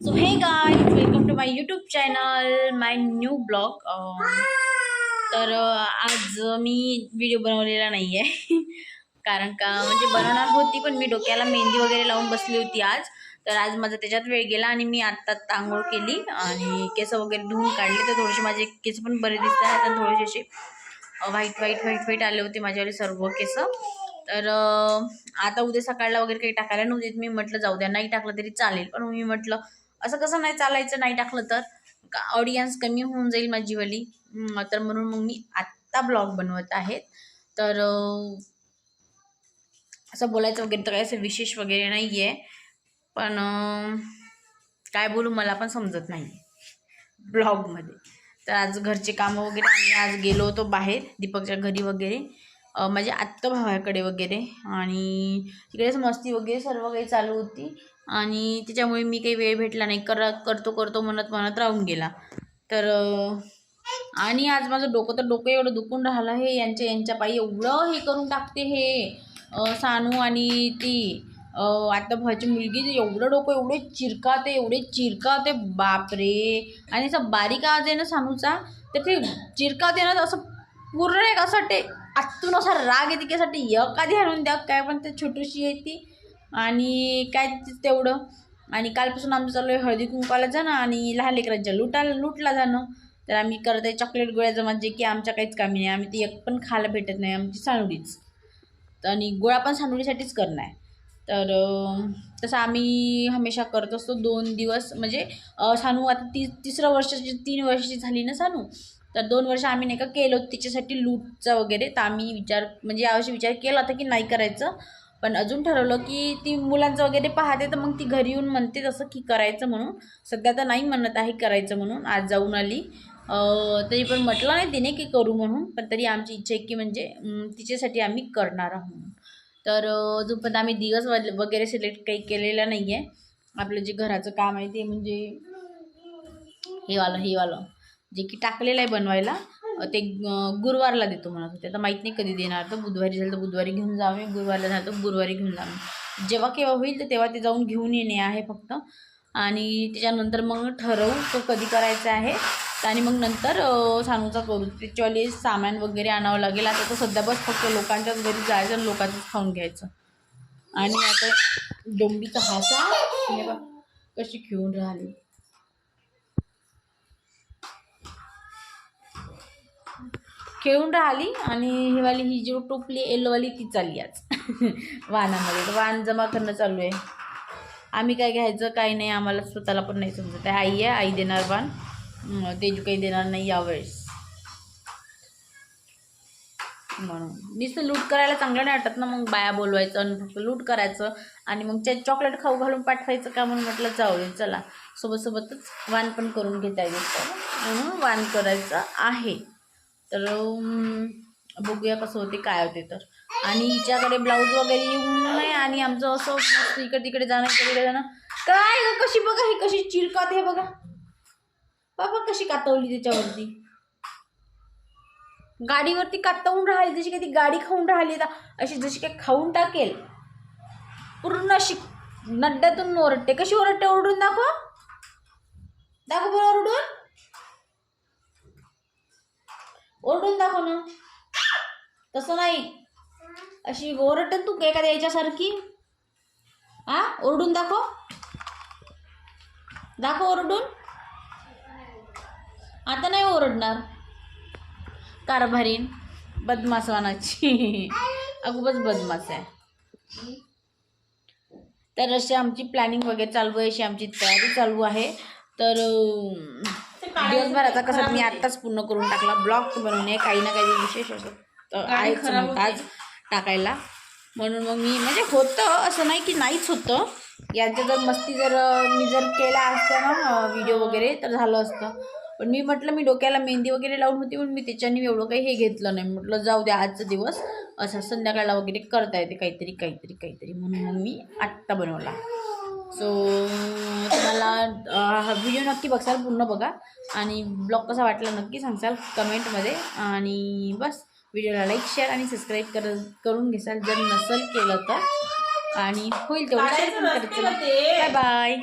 So hey guys welcome to my YouTube channel my new blog तर uh, आज uh, मी video बनवलेला नाही आहे कारण का म्हणजे बनवणार होती पण मी डोक्याला मेहंदी वगैरे लावून बसली होती आज. तर आज माझा त्याच्यात वेळ गेला आणि मी आत्ता आंघोळ केली आणि केस वगैरे धुवून काढले. तर थोडेसे माझे केस पण बरे दिसत आहेत आणि थोडेसे असे व्हाईट व्हाईट व्हाईट व्हाईट आले होते माझ्यावाले सर्व केस. तर आता उद्या सकाळला वगैरे काही टाकायला नव्हते. मी म्हटलं जाऊ द्या नाही टाकलं तरी चालेल. पण मी म्हटलं असं कसं नाही चालायचं नाही टाकलं तर? ऑडियन्स कमी होऊन जाईल माझीवाली तर म्हणून मग मी आत्ता ब्लॉग बनवत आहेत तर असं बोलायचं वगैरे तर काही असं विशेष वगैरे नाही आहे पण काय बोलू मला पण समजत नाही ब्लॉगमध्ये तर आज घरचे कामं वगैरे आम्ही आज गेलो होतो बाहेर दीपकच्या घरी वगैरे. माझ्या आत्ता भावाकडे वगैरे. आणि तिकडेच मस्ती वगैरे सर्व काही चालू होती. आणि त्याच्यामुळे मी काही वेळ भेटला नाही. कर करतो करतो म्हणत म्हणत राहून गेला. तर आणि आज माझं डोकं तर डोकं एवढं दुखून राहिलं हे यांच्या यांच्या पायी एवढं हे करून टाकते हे सानू आणि ती. आता भावाची मुलगी एवढं डोकं एवढे चिरकाते एवढे चिरकाते. बापरे! आणि असं बारीक आवाज आहे ना सानूचा तर ते चिरकाते ना असं पूर्ण एक असं टे आतून असा राग येते की एखादी आणून द्या काय पण ते छोटीशी आहे ती आणि काय ते तेवढं. आणि कालपासून आमचं चालू आहे हळदी कुंकवाला जाणं आणि लहान लेकरांच्या लुटाला लुटला जाणं. तर आम्ही करत आहे चॉकलेट गोळ्या जमा जे की आमच्या काहीच कामी नाही. आम्ही ती एक पण खायला भेटत नाही आमची सानुडीच तर आणि गोळा पण सानुडीसाठीच करणं आहे तर तसं आम्ही हमेशा करत असतो दोन दिवस. म्हणजे सानू आता ती तिसरं वर्षाची तीन वर्षाची झाली ना सानू. तर दोन वर्ष आम्ही नाही का केलं होतं तिच्यासाठी लूटचा वगैरे तर आम्ही विचार म्हणजे यावर्षी विचार केला होता की नाही करायचं. पण अजून ठरवलं की ती मुलांचं वगैरे पाहते तर मग ती घरी येऊन म्हणते तसं की करायचं म्हणून. सध्या तर नाही म्हणत आहे करायचं म्हणून आज जाऊन आली. तरी पण म्हटलं नाही तिने की करू म्हणून पण तरी आमची इच्छा आहे की म्हणजे तिच्यासाठी आम्ही करणार आहोत तर अजूनपर्यंत आम्ही दिवस वगैरे सिलेक्ट काही केलेलं नाही आहे आपलं जे घराचं काम आहे ते म्हणजे हे वालं हे वालं. जे की टाकलेलं आहे बनवायला ते गुरुवारला देतो म्हणत होते. आता माहीत नाही कधी देणार तर बुधवारी झालं तर बुधवारी घेऊन जावे गुरुवारला झालं तर गुरुवारी घेऊन जावे जेव्हा केव्हा होईल तर तेव्हा ते जाऊन घेऊन येणे आहे फक्त. आणि त्याच्यानंतर मग ठरवू तो कधी करायचा आहे. आणि मग नंतर सांगूचा सानूचा करू. त्याच्यावाली सामान वगैरे आणावं लागेल. आता तर सध्या बस फक्त लोकांच्याच घरी जायचं आणि लोकांचंच खाऊन घ्यायचं. आणि आता डोंबीचा हासा हे कशी खेळून राहिली. खेळून राहिली आणि ही वाली ही जी टोपली येलोवाली ती चालली आज. वाहनामध्ये वाहन जमा करणं चालू आहे. आम्ही काय घ्यायचं काय नाही आम्हाला स्वतःला पण नाही समजत. आहे आई आहे आई देणार वाण तेजू काही देणार नाही यावेळेस. म्हणून. नुसतं लूट करायला चांगलं नाही वाटत ना मग बाया बोलवायचं आणि फक्त लूट करायचं आणि मग त्या चॉकलेट खाऊ घालून पाठवायचं का म्हणून म्हटलं जाऊ दे चला. सोबतसोबतच वान वाण पण करून घेता येईल. म्हणून वाण करायचं आहे. तर बघूया कसं होते काय होते तर. आणि हिच्याकडे ब्लाऊज वगैरे येऊन नाही आणि आमचं असं इकडे तिकडे जाणं इकडे तिकडे जाणं. काय गं कशी बघा ही कशी चिरकात हे बघा. बाबा कशी कातवली त्याच्यावरती गाडीवरती कातवून राहिली जशी काही ती गाडी खाऊन राहिली तर अशी जशी काही खाऊन टाकेल. पूर्ण अशी नड्ड्यातून ओरडते. कशी ओरडते ओरडून दाखव. दाखव बरं ओरडून. ओरडून दाखव ना. तसं नाही. अशी ओरडते तू एखाद्या याच्यासारखी. हा? ओरडून दाखव. दाखव ओरडून. आता नाही ओरडणार. कारभारीन. बदमासवानाची. अगोबच बदमास आहे. तर अशी आमची प्लॅनिंग वगैरे चालू आहे. अशी आमची तयारी चालू आहे. तर दिवसभराचा कसं मी आत्ताच पूर्ण करून टाकला ब्लॉग बनवणे काही ना काही विशेष असं तर आहेच आज टाकायला. म्हणून मग मी म्हणजे होतं असं नाही की नाहीच होतं. यांचं जर मस्ती जर मी जर केला असतं ना व्हिडिओ वगैरे तर झालं असतं. पण मी म्हटलं मी डोक्याला मेहंदी वगैरे लावून होती पण मी त्याच्याने एवढं काही हे घेतलं नाही. म्हटलं जाऊ द्या आजचा दिवस असं संध्याकाळला वगैरे करता येते काहीतरी काहीतरी काहीतरी. म्हणून मग मी आत्ता बनवला. सो तुम्हाला हा व्हिडिओ नक्की बघसाल पूर्ण बघा. आणि ब्लॉग कसा वाटला नक्की सांगसाल कमेंटमध्ये आणि बस व्हिडिओला लाईक शेअर आणि सबस्क्राईब कर करून घेसाल. जर नसेल केलं तर. आणि होईल तेवढं. Bye bye